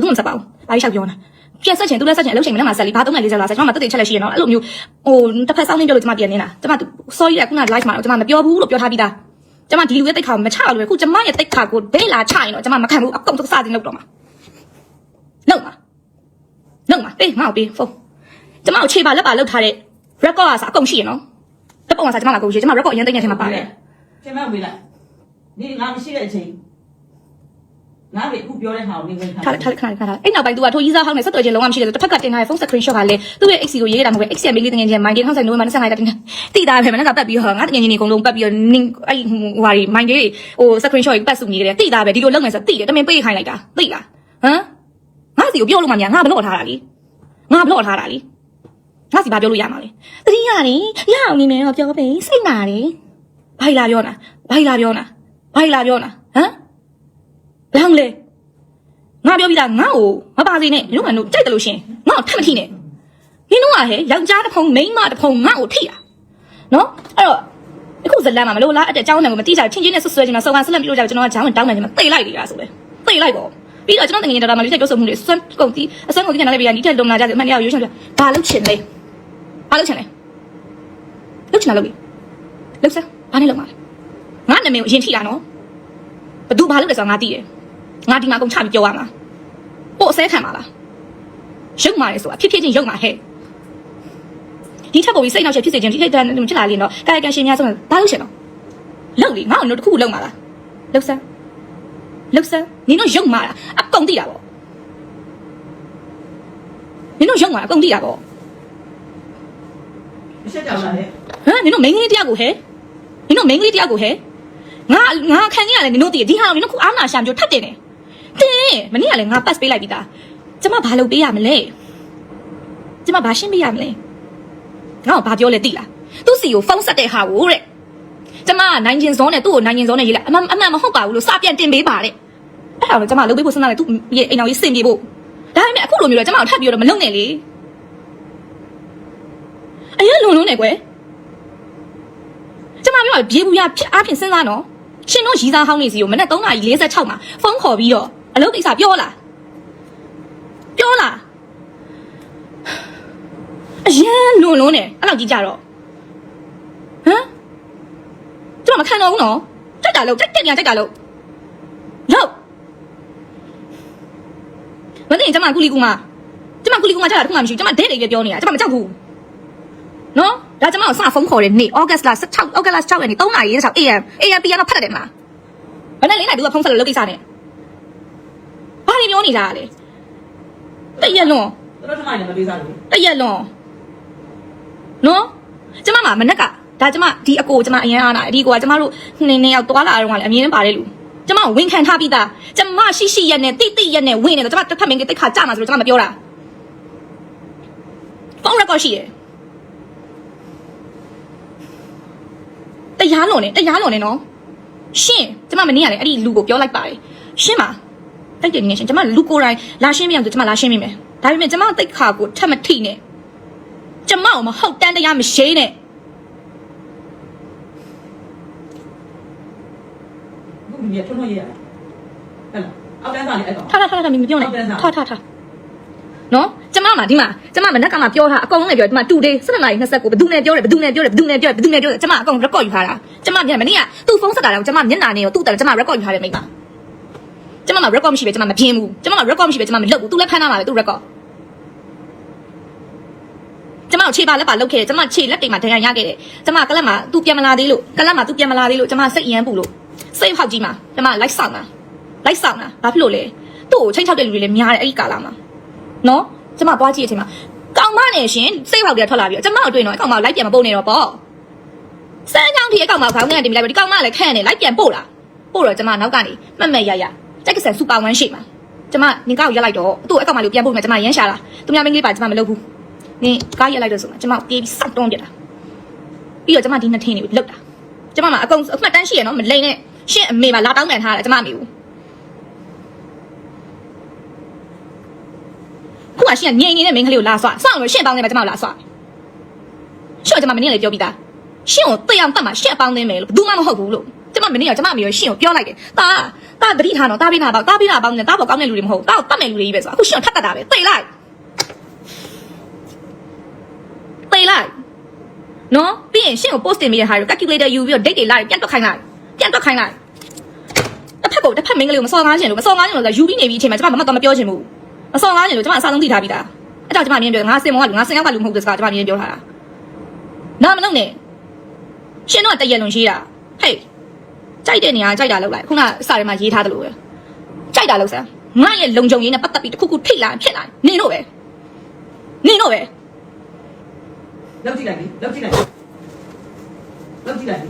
ဘူးမဆက်ပါဘူးဘာလို့ရှောက်ပြောနေတာပြန်ဆက်ချင်သူလည်းဆက်ချင်အလုပ်ချိန်မနဲ့မှာဆက်လီဘာသုံးလိုက်လေးဆက်လာဆက်ကျွန်မမတက်တဲ့ချက်လက်ရှိရနော်အဲ့လိုမျိုးဟိုတစ်ဖက်စောင်းနေပြောလို့ကျွန်မပြန်နေတာကျွန်မ sorry ကခုန live မှာတော့ကျွန်မမပြောဘူးလို့ပြောထားပြီးသားကျွန်မဒီလူရဲ့တိတ်ခါကိုမချလို့ပဲခုကျွန်မရဲ့တိတ်ခါကိုဒဲလာချရင်တော့ကျွန်မမခံဘူးအကုန်စစတင်လောက်တော့မှာ လောက်မှာလောက်မှာပေးငါ့ကိုပေးဖုန်းကျွန်မကိုခြေပါလက်ပါလောက်ထားတဲ့ record ကစားအကုန်ရှိရနော်တပုံကစားကျွန်မကကိုရှိကျွန်မ record အရင်တိတ်နေထဲမှာပါတယ်ကျမဝေးလိုက်ဒီငါမရှိတဲ့အချိန်ငါပဲအခုပြောတဲ့ဟာကိုနေဝင်ထားထားလိုက်ထားလိုက်ခဏလေးခဏလေးအဲ့နောက်ပိုင်း तू ကထိုးကြီးစားဟောင်းနဲ့ဆက်သွယ်ခြင်းလုံးဝမရှိတယ်တစ်ဖက်ကတင်ထားတဲ့ဖုန်း screenshot ကလည်းသူ့ရဲ့ XC ကိုရေးခဲ့တာမဟုတ်ပဲ XC မေးလေးတငယ်ချင်း mind game ဟောက်ဆိုင်နိုဝင်ဘာ25ရက်တင်တိတာပဲမနေ့ကပတ်ပြီးဟောငါတငယ်ချင်းတွေအကုန်လုံးပတ်ပြီးတော့နင်းအဲ့ဟိုဟာဒီ mind game ဟို screenshot ကိုပတ်စုနေကြတယ်တိတာပဲဒီလိုလုပ်မယ်ဆိုတိတယ်တမင်ပေးခိုင်းလိုက်တာတိလားဟမ် ငါစီကိုပြောလို့မှများငါဘလို့ထားတာလीငါဘလို့ထားတာလीငါစီဘာပြောလို့ရမှာလဲတတိယနေရအောင်နေမယ်တော့ပြောပေးစိတ်နာတယ်ဘိုင်လာပြောနာဘိုင်လာပြောနာဘိုင်လာပြောနာဟမ်လောင်လေငါပြောပြီးသားငါ့ကိုမပါစေနဲ့နင်တို့ကတို့ကြိုက်တယ်လို့ရှင်ငါ့ကိုထပ်မထိနဲ့နင်တို့ကဟဲ့ယောက်ျားတစ်ဖုံမိန်းမတစ်ဖုံငါ့ကိုထိတာနော်အဲ့တော့အခုဇလန်မှာမလို့လားအဲ့တဲ့အကြောင်းနဲ့ကိုမတိကြချင်းချင်းနဲ့ဆွဆွဲချင်တာစောကန်ဆက်လက်ပြလို့ကြကျွန်တော်ကဂျောင်းတောင်းနေတယ်မသိလိုက်နေတာဆိုပဲသိလိုက်ပေါ့ ပြီးတော့ကျွန်တော်တကယ်တော်တော်မှလေးထက်ပြောဆိုမှုတွေစွမ်းကုန်တီးအစွမ်းကုန်တီးခံရတဲ့ဗျာဒီထက်လုံလာကြတယ်အမှန်တရားကိုရွေးချယ်ပြဘာလုပ်ချင်လဲဘာလုပ်ချင်လဲလုပ်ချင်တာလုပ်ပြီလုပ်စမ်းဘာနဲ့လုပ်မှာလဲငါနာမည်ကိုအရင်ထိတာနော်ဘသူဘာလုပ်လဲဆိုတော့ငါသိတယ်ငါဒီမှာကုန်ချပြီးပြောရမှာပို့အစဲခံပါလားရုပ်မာရဲဆိုတာဖြစ်ဖြစ်ချင်းရုပ်မာဟဲ့ဒီထက်ကိုပြီးစိတ်နောက်ချက်ဖြစ်စေခြင်းဒီထိတ်တန်းဖြစ်လာရင်တော့ကာယကံရှင်များဆုံးဘာလို့ရှင်တော့လောက်လေငါ့ကိုတို့တစ်ခုလောက်မှာလားလောက်စမ်း လောက်စမ်းနင်တို့ရုပ်မာတာအကုန်သိတာပေါ့နင်တို့ရုပ်မာတာအကုန်သိတာပေါ့မရှက်ကြောင်လာလေဟမ်နင်တို့မိန်းကလေးတယောက်ကိုဟဲ့နင်တို့မိန်းကလေးတယောက်ကိုဟဲ့ငါငါခံနေရတယ်နင်တို့တည်ဒီဟာကိုနင်တို့ခုအားနာရှာမျိုးထပ်တင်တယ်တင်းမနေ့ကလည်းငါပတ်ပေးလိုက်ပြီးသားကျမဘာလုပ်ပေးရမလဲကျမဘာရှင်းပေးရမလဲငါ့ကိုဘာပြောလဲသိလားသူ့စီကိုဖုန်းဆက်တဲ့ဟာကိုတဲ့ ကျမကနိုင်ကျင်စောနဲ့သူ့ကိုနိုင်ကျင်စောနဲ့ရေးလိုက်အမှန်အမှန်မဟုတ်ပါဘူးလို့စပြန်တင်ပေးပါတဲ့အဲ့ဒါတော့ကျမလုပ်ပေးဖို့စဉ်းစားတယ်သူ့ရဲ့အိမ်တော်ကြီးစင်ပြေဖို့ဒါပေမဲ့အခုလိုမျိုးတော့ကျမကိုထပ်ပြီးတော့မလုပ်နဲ့လေအရင်လုံလုံးနေကွယ်ကျမပြောဘေးဘူးရဖြစ်အားဖြင့်စဉ်းစားနော်ရှင်တို့ရီစားဟောင်းနေစီကိုမနေ့3နာရီ46မှာဖုန်းခေါ်ပြီးတော့အလုပ်ကိစ္စပြောလားပြောလားအရင်လွန်လွန်းနေအဲ့လောက်ကြီးကြတော့ဟမ် ကျမမခံတော့ဘူးနော်တက်တာလို့တက်တက်ပြန်တက်တာလို့လို့မသိရင်ကျမကူလီကူမကျမကူလီကူမကြတာတခုမှမရှိဘူးကျမဒဲတယ်ပဲပြောနေတာကျမမကြောက်ဘူးနော်ဒါကျမကိုစဖုန်းခေါ်တဲ့နေ့ဩဂတ်လ16ဩဂတ်လ16ရက်နေ့3နာရီ16 AM AM PM တော့ဖတ်တယ်မလားဘယ်နဲ့လေးနိုင်သူကဖုန်းဆက်လို့လုပ်ကိစ္စနဲ့ဘာတွေပြောနေတာလဲတရက်လွန်တို့ထမိုင်းလည်းမပေးစားဘူးတရက်လွန်နော်ကျမမှာမနက်က ဒါကျမဒီအကိုကျမအရင်အားနာဒီအကိုကကျမတို့နှစ်နှစ်ယောက်သွားလာတော့ကလည်းအမြင်နဲ့ပါတယ်လူကျမဝင်ခံထားပြီးသားကျမရှိရှိရက်နဲ့တိတိရက်နဲ့ဝင်နေတော့ကျမတစ်ဖက်မင်းကတိတ်ခါကြမှာဆိုတော့ကျမမပြောတာဖုန်းရက်ကော့ရှိရယ်တရားလွန်နေတရားလွန်နေနော်ရှင်ကျမမနေ့ကလည်းအဲ့ဒီလူကိုပြောလိုက်ပါတယ်ရှင်းပါတိုက်တယ်နေရှင်ကျမလူကိုယ်တိုင်လာရှင်းပြအောင်ဆိုကျမလာရှင်းမိမယ်ဒါပေမဲ့ကျမတိတ်ခါကိုထပ်မထိနဲ့ကျမကိုမဟုတ်တန်းတရားမရှိနဲ့ အခုမြင်ထွန်းထွန်းရေးရတယ်ဟဲ့လားအောက်တန်းစားလေးအဲ့ကောင်ထားထားထားထားမပြောနဲ့ထားထားထားနော်ကျမမှာဒီမှာကျမမနက်ကမှပြောထားအကုန်လုံးလည်းပြောဒီမှာတူတေး7နာရီ29ဘယ်သူနဲ့ပြောတယ်ဘယ်သူနဲ့ပြောတယ်ဘယ်သူနဲ့ပြောတယ်ဘယ်သူနဲ့ပြောတယ်ကျမအကုန် record ယူထားတာကျမမြန်မနေ့ကသူ့ဖုန်းဆက်တာတော့ကျမမျက်နှာနဲ့ရောသူ့တယ်ကျမ record ယူထားတယ်မိမကျမမှာ record မရှိပဲကျမမပြင်းဘူးကျမမှာ record မရှိပဲကျမမလုပ်ဘူးသူလည်းဖမ်းထားပါပဲသူ record ကျမကိုခြေပါလက်ပါလုတ်ခဲ့တယ်ကျမခြေလက်တွေမှာဒဏ်ရာရခဲ့တယ်ကျမကလပ်မှာသူပြန်မလာသေးလို့ကလပ်မှာသူပြန်မလာသေးလို့ကျမစိတ်အရမ်းပူလို့ စိတ်ဟောက်ကြီးမှာကျမလိုက်ဆောင်တာလိုက်ဆောင်တာဘာဖြစ်လို့လဲသူ့ကိုချိန်ချောက်တဲ့လူတွေလည်းများတယ်အဲ့ဒီကာလမှာနော်ကျမသွားကြည့်တဲ့အချိန်မှာကောင်မနဲ့ရှင်စိတ်ဟောက်တွေကထွက်လာပြီးတော့ကျမကိုတွေ့တော့ကောင်မလိုက်ပြန်မပုတ်နေတော့ပေါ့စမ်းချောင်းတီရဲ့ကောင်မခေါင်းထဲကတင်ပြလိုက်ပြီးဒီကောင်မလည်းခန့်နေလိုက်ပြန်ပို့လာပို့တော့ကျမနောက်ကနေမှတ်မှတ်ရရတက်ကဆန်စူပါဝမ်းရှိမှာကျမနင်ကောက်ရက်လိုက်တော့သူ့အကောင်မလေးပြန်ပို့မယ်ကျမရမ်းရှာလာသူများမင်းလေးပါကျမမလုပ်ဘူးနင်ကားရက်လိုက်တော့ဆိုမှကျမပြေးပြီးစောက်တွန်းပြတာပြီးတော့ကျမဒီနှစ်ထင်းတွေကိုလုတ်တာကျမမှာအကုန်အမှတ်တမ်းရှိရနော်မလိန်နဲ့ ရှင့်အမေမှာလာတောင်းပန်ထားတယ်ကျမအမေကိုခုမှရှင့်ကငြိမ်နေတဲ့မိန်းကလေးကိုလာဆွစောင့်လို့ရှင့်ပေါင်းနေမှာကျမကိုလာဆွရှင့်ကကျမမနေ့ကလည်းပြောပြီးသားရှင့်ကိုသိအောင်တတ်မှာရှင့်အပေါင်းသိမယ်လို့ဘယ်သူမှမဟုတ်ဘူးလို့ကျမမနေ့ကကျမအမေကိုရှင့်ကိုပြောလိုက်တယ်တာတာတတိထားနော်တာပေးတာပေါ့တာပေးတာပေါင်းနေတာပေါ့ကောင်းတဲ့လူတွေမဟုတ်တာကိုတတ်မဲ့လူတွေကြီးပဲဆိုအခုရှင့်ကိုထပ်တတ်တာပဲသိလိုက်သိလိုက်နော်ပြီးရင်ရှင့်ကို post တင်မိတဲ့ဟာကို calculator ယူပြီးတော့ date တွေလိုက်ပြန်တွက်ခိုင်းလိုက် ပြန်တွက်ခိုင်းလိုက်တစ်ဖက်ကိုတစ်ဖက်မင်းကလေးကိုမစော်ကားချင်လို့မစော်ကားချင်လို့ဆိုယူပြီးနေပြီးအချိန်မှာကျမမမတော့မပြောချင်ဘူးမစော်ကားချင်လို့ကျမအစားဆုံးသိထားပြီးသားအဲ့ဒါကျမမြင်ပြောငါစင်မောကလူငါစင်ရောက်ကလူမဟုတ်တဲ့စကားကျမမြင်ပြောထားတာနားမလုံးနဲ့ရှင်းတော့တရက်လုံးရေးတာဟေးကြိုက်တဲ့နေရာကြိုက်တာလောက်လိုက်ခုနစာထဲမှာရေးထားတယ်လို့ပဲကြိုက်တာလောက်စမ်းငါရဲ့လုံခြုံရေးနဲ့ပတ်သက်ပြီးတစ်ခုခုထိတ်လာဖြစ်လာနင်တို့ပဲနင်တို့ပဲလောက်ကြည့်လိုက်လေလောက်ကြည့်လိုက်လောက်ကြည့်လိုက်လေ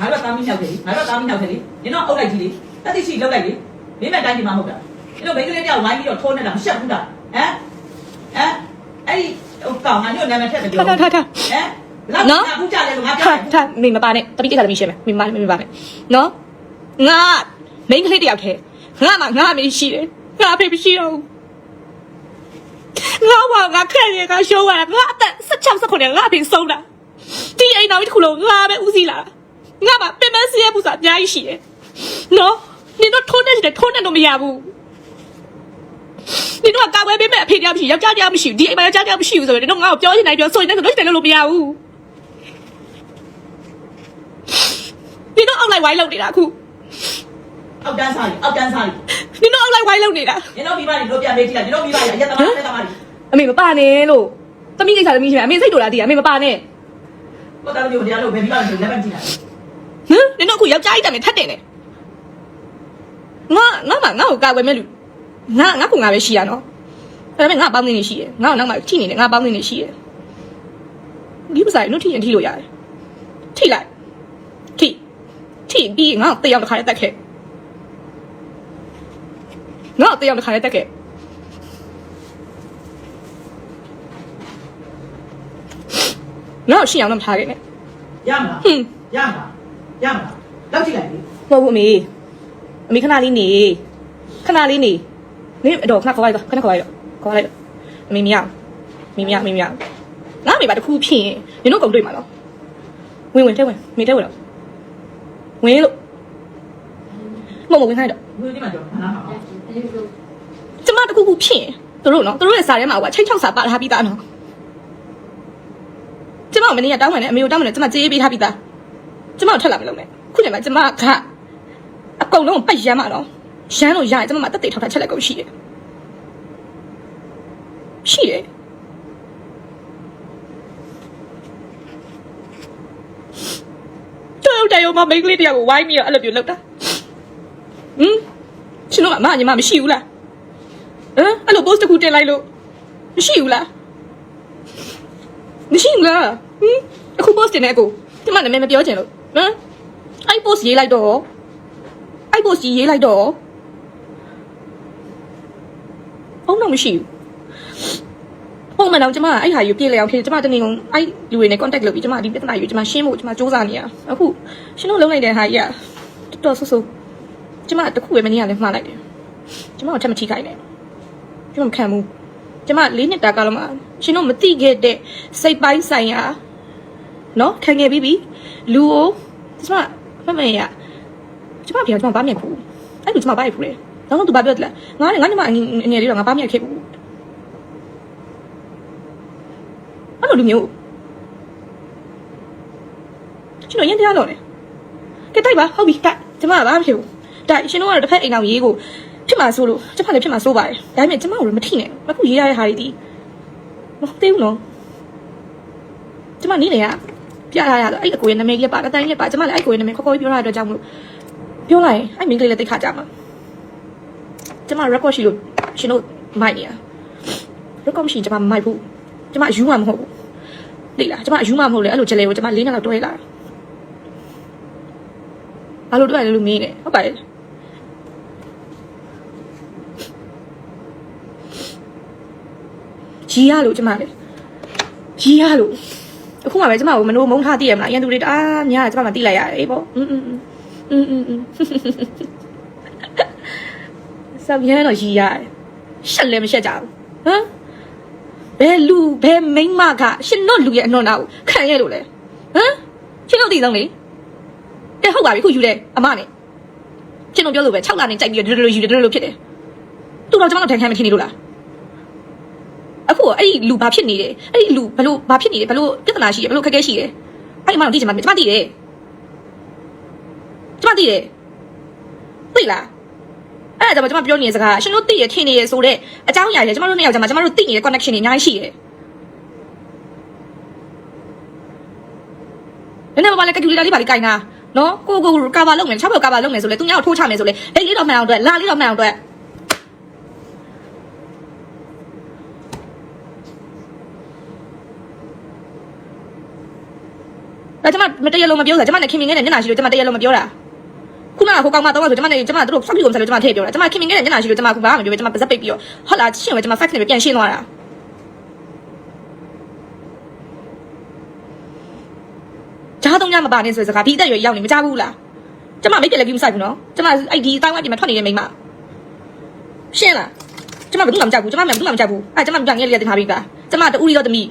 ငါတို့တာမီးရောက်တယ်ငါတို့တာမီးရောက်တယ်လေနင်တော့အုပ်လိုက်ကြည့်လေတက်တိရှိလောက်လိုက်လေမင်းမတိုင်းဒီမှာမဟုတ်တာနင်တို့မိန်းကလေးတယောက်ဝိုင်းပြီးတော့ထိုးနေတာမရှက်ဘူးလားဟမ်ဟမ်အဲ့ဒီဟိုကောင်ငါညို့နာမည်ထက်တယ်ပြောထားထားထားဟမ်လောက်ကြဘူးကြလဲလို့ငါပြောထားတယ်ထားမိမပါနဲ့တပိကိစ္စသမီးရှင်းမယ်မိမမိမပါနဲ့နော်ငါမိန်းကလေးတယောက်တည်းငါမှငါအမေရှိတယ်ငါအဖေမရှိတော့ဘူးငါဘာငါခက်ရငါရှုံးရတာငါအသက်16 19ငါအဖေဆုံးတာဒီအိမ်တော်တစ်ခုလုံးငါပဲဦးစီးလာ ငါမှပင်မစီးရပူစာအများကြီးရှိတယ်နော်နင်တို့ထိုးနေတယ်ထိုးနေတော့မရဘူးနင်တို့ကကာဝဲပေးမဲ့အဖေတယောက်မရှိယောက်ျားတယောက်မရှိဒီအိမ်မှာယောက်ျားတယောက်မရှိဘူးဆိုရင်နင်တို့ငါ့ကိုပြောချင်တိုင်းပြောဆိုရင်လည်းဆိုလို့ရှိတယ်လို့မရဘူးနင်တို့အောက်လိုက်ဝိုင်းလုပ်နေတာအခုအောက်တန်းစားလေအောက်တန်းစားလေနင်တို့အောက်လိုက်ဝိုင်းလုပ်နေတာနင်တို့မိဘတွေတို့ပြန်ပေးကြည့်လိုက်နင်တို့မိဘတွေရက်သမားရက်သမားတွေအမေမပါနဲ့လို့သမီးကိစ္စသမီးရှင်အမေစိတ်တူလားတည်အမေမပါနဲ့ကိုတာမျိုးတရားလို့ဘယ်မိဘတွေလက်ပတ်ကြည့်လိုက် ဟမ်နင်တို့အခုယောက်ျားကြီးတမ်းထတ်တယ်လေငါငါမငါ့ကိုကာကွယ်မဲ့လူငါငါကငါပဲရှိရနော်ဒါပေမဲ့ငါပေါင်းနေနေရှိတယ်ငါ့ကိုနောက်မှထိနေတယ်ငါပေါင်းနေနေရှိတယ်ဒီပစားနုထိရင်ထိလို့ရတယ်ထိလိုက်ထိထိပြီးငါ့ကိုတရားတစ်ခါလေးတက်ခဲ့ငါ့ကိုတရားတစ်ခါလေးတက်ခဲ့ငါ့ကိုရှင်းအောင်တော့မထားခဲ့နဲ့ရမလားဟင်းရမလား ရမလားလောက်ကြည့်လိုက်လေမဟုတ်ဘူးအမေအမေခဏလေးနေခဏလေးနေနေတော့ခဏခေါ်လိုက်တော့ခဏခေါ်လိုက်တော့ခေါ်လိုက်တော့အမေမရဘူးအမေမရအမေမရငါအမေပါတခုဖြစ်ရင်နင်တို့ကုန်တွေ့မှာနော်ဝင်ဝင်ထဲဝင်မေထဲဝင်တော့ဝင်လို့မမဝင်ခိုင်းတော့ဘယ်ဒီမှာကြောနားမှာကျမတခုခုဖြစ်ရင်သူတို့နော်သူတို့ရဲ့စာထဲမှာကချိန်ချောက်စာပါထားပြီးသားနော်ကျမကမနေ့ကတောင်းဝင်နေအမေကိုတောင်းဝင်နေကျမကြေးပေးထားပြီးသား ကျမကိုထက်လာမလို့နဲ့ခုချိန်မှာကျမကအကုန်လုံးပတ်ရမ်းမှာနော်ရမ်းလို့ရရင်ကျမမတက်တက်ထောက်ထားချက်လက်ကုန်ရှိတယ်ရှိတယ်တော်တယ်ရောမမိန်းကလေးတယောက်ကိုဝိုင်းပြီးတော့အဲ့လိုမျိုးလုပ်တာဟမ်ရှင်တို့ကအမညီမမရှိဘူးလားဟမ်အဲ့လို post တစ်ခုတင်လိုက်လို့မရှိဘူးလားမရှိဘူးလားဟင်အခု post တင်နေအကိုဒီမှာနာမည်မပြောချင်လို့ ဟမ်အဲ့ post ရေးလိုက်တော့အဲ့ post ရေးလိုက်တော့ဟုတ်တော့မရှိဘူးပုံမှန်တော့ကျမကအဲ့ဟာယူပြေးလေအောင်ဖြစ်ကျမတနေ့ကအဲ့လူတွေနဲ့ contact လုပ်ပြီးကျမဒီပြဿနာယူကျမရှင်းဖို့ကျမစူးစမ်းနေရအခုရှင်းလို့လုံးလိုက်တဲ့ဟာကြီးကတော်တော်ဆူဆူကျမတခုပဲမနေ့ကလည်းမှားလိုက်တယ်ကျမကိုချက်မထိခိုက်နဲ့ကျမမခံဘူးကျမလေးနှစ်တာကာလမှာရှင်တို့မသိခဲ့တဲ့စိတ်ပိုင်းဆိုင်ရာ နော်ခံခဲ့ပြီးပြီလူကိုကျမမမရကျမပြောကျမဘာမြင်ဘူးအဲ့လိုကျမဘာရဖူးလဲနောက်ဆုံးသူဘာပြောတယ်လဲငါငါညီမအငယ်လေးတော့ငါပါမြက်ခဲ့ဘူးအဲ့လိုလူမျိုးကျွန်တော်ရင်တရားတော့လေကဲတိုက်ပါဟုတ်ပြီတိုက်ကျမကဘာမှဖြစ်ဘူးတိုက်ရှင်တို့ကတော့တစ်ဖက်အိမ်အောင်ရေးကိုဖြစ်မှာဆိုလို့ကျမလည်းဖြစ်မှာဆိုပါတယ်ဒါပေမဲ့ကျမကိုလည်းမထိနဲ့အခုရေးရတဲ့ဟာတွေဒီမဟုတ်သေးဘူးနော်ကျမနေနေရ ပြရရတော့အဲ့အကိုရဲ့နာမည်ကြီးပါအတိုင်းကြီးပါကျမလည်းအဲ့ကိုရဲ့နာမည်ခေါ်ခေါ်ပြောရတဲ့အတွက်ကြောင့်မလို့ပြောလိုက်ရင်အဲ့မင်းကလေးလည်းတိတ်ခါကြမှာကျမ record ရှိလို့ရှင်တို့မိုက်နေတာ record မရှိရင်ကျမမမိုက်ဘူးကျမယူမှာမဟုတ်ဘူးလေလားကျမယူမှာမဟုတ်လေအဲ့လိုချက်လေးကိုကျမလေးနှစ်လောက်တွဲလာတာဘာလို့တွဲလဲလို့မင်းနေဟုတ်ပါရဲ့ရီရလို့ကျမလေရီရလို့ အခုမှပဲကျမကိုမနိုးမုန်းထားသိရမလားအရင်သူတွေတအားများတယ်ကျမမသိလိုက်ရတယ်ပေါ့อืมอืมอืมอืมอืมဆောက်ရမ်းတော့ရီရတယ်ရှက်လည်းမရှက်ကြဘူးဟမ်ဘယ်လူဘယ်မိန်းမကရှင်တို့လူရဲ့အနှောနာကိုခံရလို့လဲဟမ်ရှင်တို့သိဆုံးလေတဲ့ဟုတ်ပါပြီခုယူတယ်အမနဲ့ရှင်တို့ပြောလို့ပဲ6လနဲ့ကြိုက်ပြီးတော့ဒီလိုယူတယ်ဒီလိုဖြစ်တယ်သူတော့ကျမတို့ထိုင်ခိုင်းမထင်နေလို့လား အခုအဲ့ဒီလူဘာဖြစ်နေတယ်အဲ့ဒီလူဘလို့ဘာဖြစ်နေတယ်ဘလို့ပြဿနာရှိတယ်ဘလို့ခက်ခဲရှိတယ်အဲ့ဒီမှတော့သိချင်မှာကျမသိတယ်ကျမသိတယ်သိလားအဲ့ဒါကြောင့်ကျမပြောနေတဲ့စကားရှင်တို့သိရထင်နေရဆိုတဲ့အကြောင်းအရာတွေကျမတို့နှစ်ယောက်ကျမကျမတို့သိနေတဲ့ connection တွေအများကြီးရှိတယ်နည်းနည်းပါးပါးလေးကက်ကူလီတာလေးပါလေးကင်တာနော်ကိုကိုကာဘာလုပ်မယ်6ဘက်ကာဘာလုပ်မယ်ဆိုလေသူများကိုထိုးချမယ်ဆိုလေဒိတ်လေးတော့မှန်အောင်အတွက်လာလေးတော့မှန်အောင်အတွက် ဒါကျမမတရားလုံးမပြောတာကျမနဲ့ခင်မင်ငယ်နဲ့မျက်နှာရှိလို့ကျမတရားလုံးမပြောတာခုနကဟိုကောင်မတော့ဆိုကျမနဲ့ကျမတို့ fuck you ကိုဆက်လို့ကျမထည့်ပြောတာကျမခင်မင်ငယ်နဲ့မျက်နှာရှိလို့ကျမကဘာမှမပြောပဲကျမပါဇက်ပိတ်ပြီးတော့ဟုတ်လားရှင်းပဲကျမ fact နဲ့ပြန်ရှင်းသွားတာဂျားတော့ညမပါနဲ့ဆိုတဲ့စကားဒီအသက်အရွယ်ရောက်နေမကြဘူးလားကျမမိတ်ပြက်လည်းကြီးမဆိုင်ဘူးနော်ကျမအဲ့ဒီအတိုင်းဝိုင်းပြင်မှာထွက်နေတဲ့မိန်းမရှင်းလားကျမဘယ်သူမှမကြောက်ဘူးကျမမှဘယ်သူမှမကြောက်ဘူးအဲကျမပြန်ငယ်လေးတင်ထားပြီးပါကျမတူရီတော့တမီ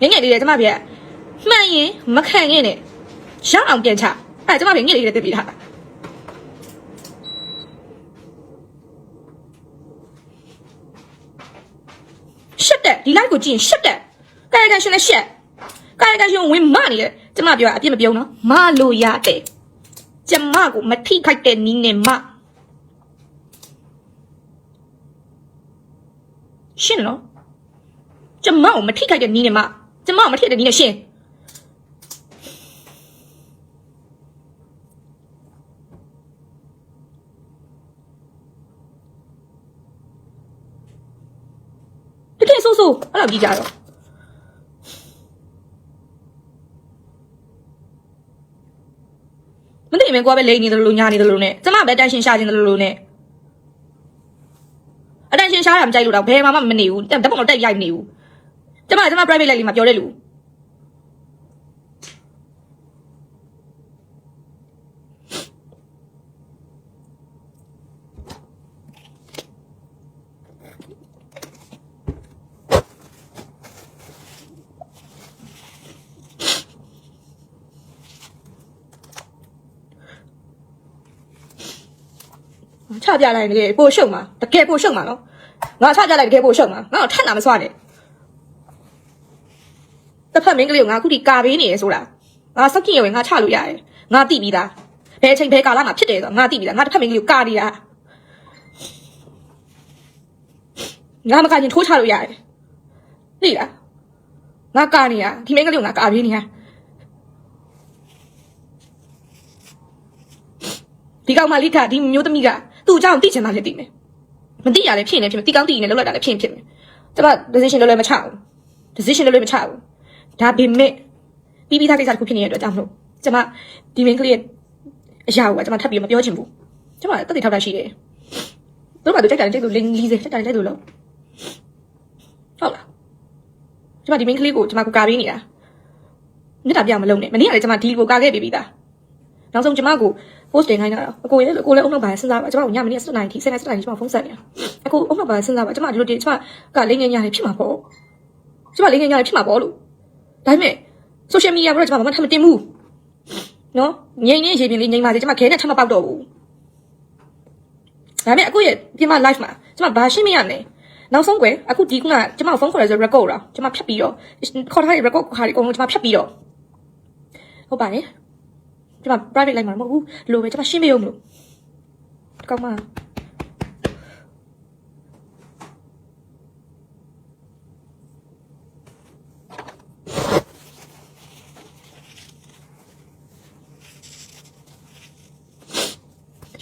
ငယ်ငယ်လေးလေးကျမပြက် မှန်ရင်မခံငဲ့နဲ့ရအောင်ပြန်ချအဲကျမပြန်ငယ်လေးလေးတက်ပြီးထားတာရှက်တဲ့ဒီလိုက်ကိုကြည့်ရင်ရှက်တဲ့ကာယကံရှင်လည်းရှက်ကာယကံရှင်ဝင်မနေတယ်ကျမပြောတာအပြစ်မပြုံးနော်မလို့ရတယ်ကျမကိုမထိခိုက်တဲ့နီးနဲ့မရှင်းနော်ကျမကိုမထိခိုက်တဲ့နီးနဲ့မကျမကိုမထိခိုက်တဲ့နီးနဲ့ရှင်းတကယ် ဆိုးဆိုးအဲ့လိုကြီးကြတော့မသိရင်ကိုကပဲလိန်နေတယ်လို့ညာနေတယ်လို့နဲ့ကျမပဲတန်ရှင်းရှာခြင်းတယ်လို့နဲ့အတန်ရှင်းရှာတာမကြိုက်လို့တော့ဘယ်မှမနေဘူးဓာတ်ပုံတော့တက်ရိုက်မနေဘူးကျမကျမ private လိုက်လေးမှာပြောတဲ့လူချ ပြလိုက်တကယ်ပို့ရှုံမှာတကယ်ပို့ရှုံမှာနော်ငါချပြလိုက်တကယ်ပို့ရှုံမှာငါတော့ထက်လာမစွာနဲ့တစ်ဖက်မင်းကလေးကိုငါအခုဒီကာပေးနေရဆိုတာငါစက်ကင်ရွယ်ငါချလို့ရတယ်ငါတိပြီးသားဘယ်အချိန်ဘယ်ကာလမှာဖြစ်တယ်ဆိုတော့ငါတိပြီးသားငါတစ်ဖက်မင်းကလေးကိုကာနေတာငါမကရင်ထိုးချလို့ရတယ်သိလားငါကာနေတာဒီမင်းကလေးကိုငါကာပေးနေတာဒီကောင်မလေးကဒီမျိုးသမီးက သူ့အကြောင်းသိချင်တာလည်းသိမယ်မသိရလည်းဖြစ်နေဖြစ်မယ်ဒီကောင်သိနေလောက်လိုက်တာလည်းဖြစ်နေဖြစ်မယ်ကျမ decision လုံးလည်းမချဘူး decision လုံးလည်းမချဘူးဒါပေမဲ့ပြီးပြီးသားကိစ္စတစ်ခုဖြစ်နေတဲ့အတွက်ကြောင့်မလို့ကျမဒီမင်းကလေးရဲ့အရာကိုကျမထပ်ပြီးမပြောချင်ဘူးကျမတက်တည်ထောက်တာရှိတယ်တို့ကတို့ကြိုက်တယ်ကြိုက်လို့လင်းလီးစေကြိုက်တယ်ကြိုက်လို့လို့ဟုတ်လားကျမဒီမင်းကလေးကိုကျမကိုကာပေးနေတာမြတ်တာပြမလုံးနဲ့မနေ့ကလည်းကျမဒီကိုကာခဲ့ပြီးပြီးသားနောက်ဆုံးကျမကို post တင်ခိုင်းတာအကိုရဲ့အကိုလည်းအုံနောက်ပါစဉ်းစားပါကျမတို့ညမနေ့7နိုင်ထိ7နိုင်7နိုင်ကျမဖုန်းဆက်နေတာအကိုအုံနောက်ပါစဉ်းစားပါကျမဒီလိုတင်ကျမကလိမ့်ငယ်ညာလေးဖြစ်မှာပေါ့ကျမလိမ့်ငယ်ညာလေးဖြစ်မှာပေါ့လို့ဒါပေမဲ့ social media ဘက်ကျမဘာမှထပ်မတင်ဘူးနော်ငိမ့်နေရေပြင်လေးငိမ့်ပါစေကျမခဲနဲ့ထပ်မပေါက်တော့ဘူးဒါပေမဲ့အခုရဲ့ပြင်မ live မှာကျမဘာရှင်းမရနဲ့နောက်ဆုံးကွယ်အခုဒီခုနကကျမဖုန်းခေါ်ရဆို record တော့ကျမဖြတ်ပြီးတော့ခေါ်ထားတဲ့ record ခါဒီအကုန်လုံးကျမဖြတ်ပြီးတော့ဟုတ်ပါတယ် ကျမ private လိုက်မှာမဟုတ်ဘူးလို့ပဲကျမရှင်းမရုံမလို့ဒီကောင်မ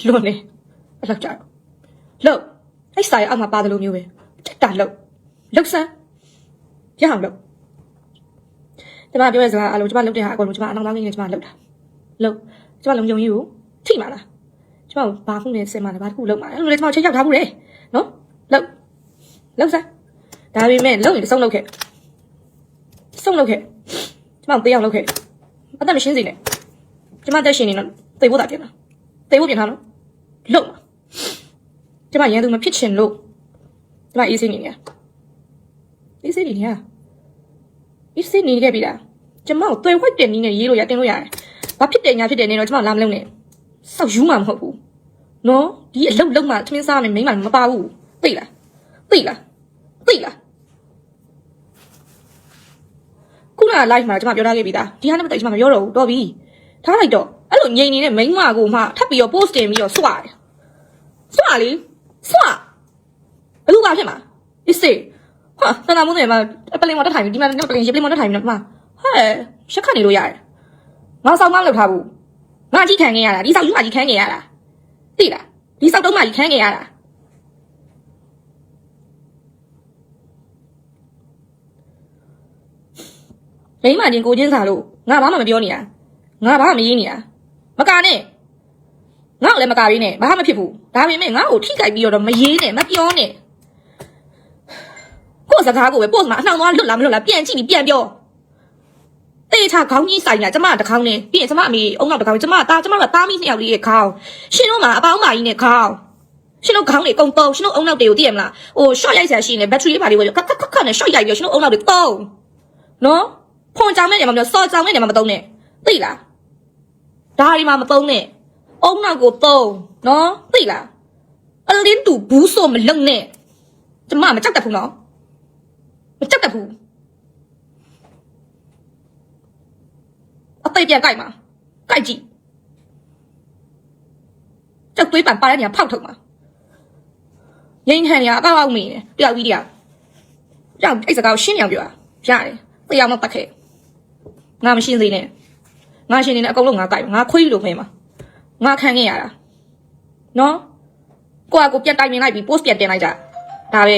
လွန်နေအဲ့လောက်ကြတော့လို့အဲ့စာရအောက်မှာပါတယ်လို့မျိုးပဲတက်တာလို့လုတ်စမ်းရအောင် လို့ကျမပြောရစကားအလုံးကျမလုတ်တဲ့ဟာအကုန်လုံးကျမအနောက်နောက်နေကျမလုတ်တာလုတ်ကျမလုံယုံကြီးကိုထိမှာလားကျမဘာခုနဲ့ဆင်မှာလဲဘာတစ်ခုလုတ်မှာလဲအဲ့လိုလေကျမချိန်ရောက်ထားဘူးလေနော်လုတ်လုတ်စမ်းဒါပေမဲ့လုတ်ရင်စုံလုတ်ခဲ့စုံလုတ်ခဲ့ကျမပေးအောင်လုတ်ခဲ့အသက်မရှင်းစေနဲ့ကျမတက်ရှင်နေတော့သေဖို့တာပြင်လားသေဖို့ပြင်ထားနော်လုတ်မှာကျမရန်သူမဖြစ်ချင်လို့ကျမအေးစိနေနေရအေးစိနေနေရအေးစိနေခဲ့ပြီလားကျမကိုတွေ့ဝိုက်တဲ့နည်းနဲ့ရေးလို့ရတင်လို့ရတယ် ဘာဖြစ်တယ်ညာဖြစ်တယ်နေတော့ကျမလာမလုံးနဲ့စောက်ယူမှမဟုတ်ဘူးနော်ဒီအလုတ်လုံးမှသမင်းစားမယ်မိန်းမမပါဘူးသိလားသိလားသိလားခုနက live မှာကျမပြောထားခဲ့ပြီသားဒီဟာနဲ့ပတ်သက်ကျမမပြောတော့ဘူးတော်ပြီထားလိုက်တော့အဲ့လိုငြိမ်နေတဲ့မိန်းမကိုမှထပ်ပြီးတော့ post တင်ပြီးတော့စွတယ်စွလေစွဘလူကဖြစ်မှာအစ်စေဟာတနာမုန်းတယ်မှာပလင်မတက်ထိုင်ပြီဒီမှာပလင်ရေပလင်မတက်ထိုင်ပြီနော်ဒီမှာဟဲ့ရှက်ခတ်နေလို့ရတယ် ငါဆောင်မလုပ်ထားဘူးငါကြီးခံခဲ့ရတာဒီဆောက်ယူမကြီးခံခဲ့ရတာသိလားဒီဆောက်တုံးမကြီးခံခဲ့ရတာမိမချင်းကိုချင်းစာလို့ငါဘာမှမပြောနေရငါဘာမှမရေးနေရမကာနဲ့ငါ့ကိုလည်းမကာရင်းနဲ့ဘာမှမဖြစ်ဘူးဒါပေမဲ့ငါ့ကိုထိကြိုက်ပြီးတော့မရေးနဲ့မပြောနဲ့ကိုယ့်စကားကိုပဲပို့မှာအနှောင်သွားလွတ်လာမလွတ်လာပြန်ကြည့်ပြီးပြန်ပြော တေးချခေါင်းကြီးဆိုင်လာကျမတခေါင်းနဲ့ပြီးရင်ကျမအမေအုံနောက်တခေါင်းကျမတာကျမကတားမိနှစ်ယောက်လေးရဲ့ခေါင်းရှင်တို့မှာအပေါင်းမကြီးနဲ့ခေါင်းရှင်တို့ခေါင်းတွေကုံတုံရှင်တို့အုံနောက်တွေကိုသိရမလားဟို short ရိုက်ဆရာရှိနေဘက်ထရီလေးပါလေးဝယ်ခက်ခက်ခက်ခက်နဲ့ short ရိုက်ပြီးရှင်တို့အုံနောက်တွေတုံနော်ဖုန်ကြောင်နဲ့နေမှာမပြောစော်ကြောင်နဲ့နေမှာမတုံးနဲ့သိလားဒါဒီမှာမတုံးနဲ့အုံနောက်ကိုတုံးနော်သိလားအလင်းတူဘူးဆိုမလုံနဲ့ကျမမကြောက်တတ်ဘူးနော်မကြောက်တတ်ဘူး အသိပြန်ကြိုက်မှာကြိုက်ကြည့်ကြောက်သွေးပန်ပါတဲ့နေရာဖောက်ထုတ်မှာငိမ့်ဟန်နေရအကောက်အောက်မင်းတယ်တယောက်ပြီးတယောက်ကြောက်အဲ့စကားကိုရှင်းပြအောင်ပြောတာရတယ်တရားမပတ်ခဲ့ငါမရှင်းသေးနဲ့ငါရှင်းနေတဲ့အကုန်လုံးငါကြိုက်ငါခွေးလို့မဲမှာငါခံခဲ့ရတာနော်ကိုကကိုပြန်တိုင်မြင်လိုက်ပြီး post ပြန်တင်လိုက်ကြဒါပဲ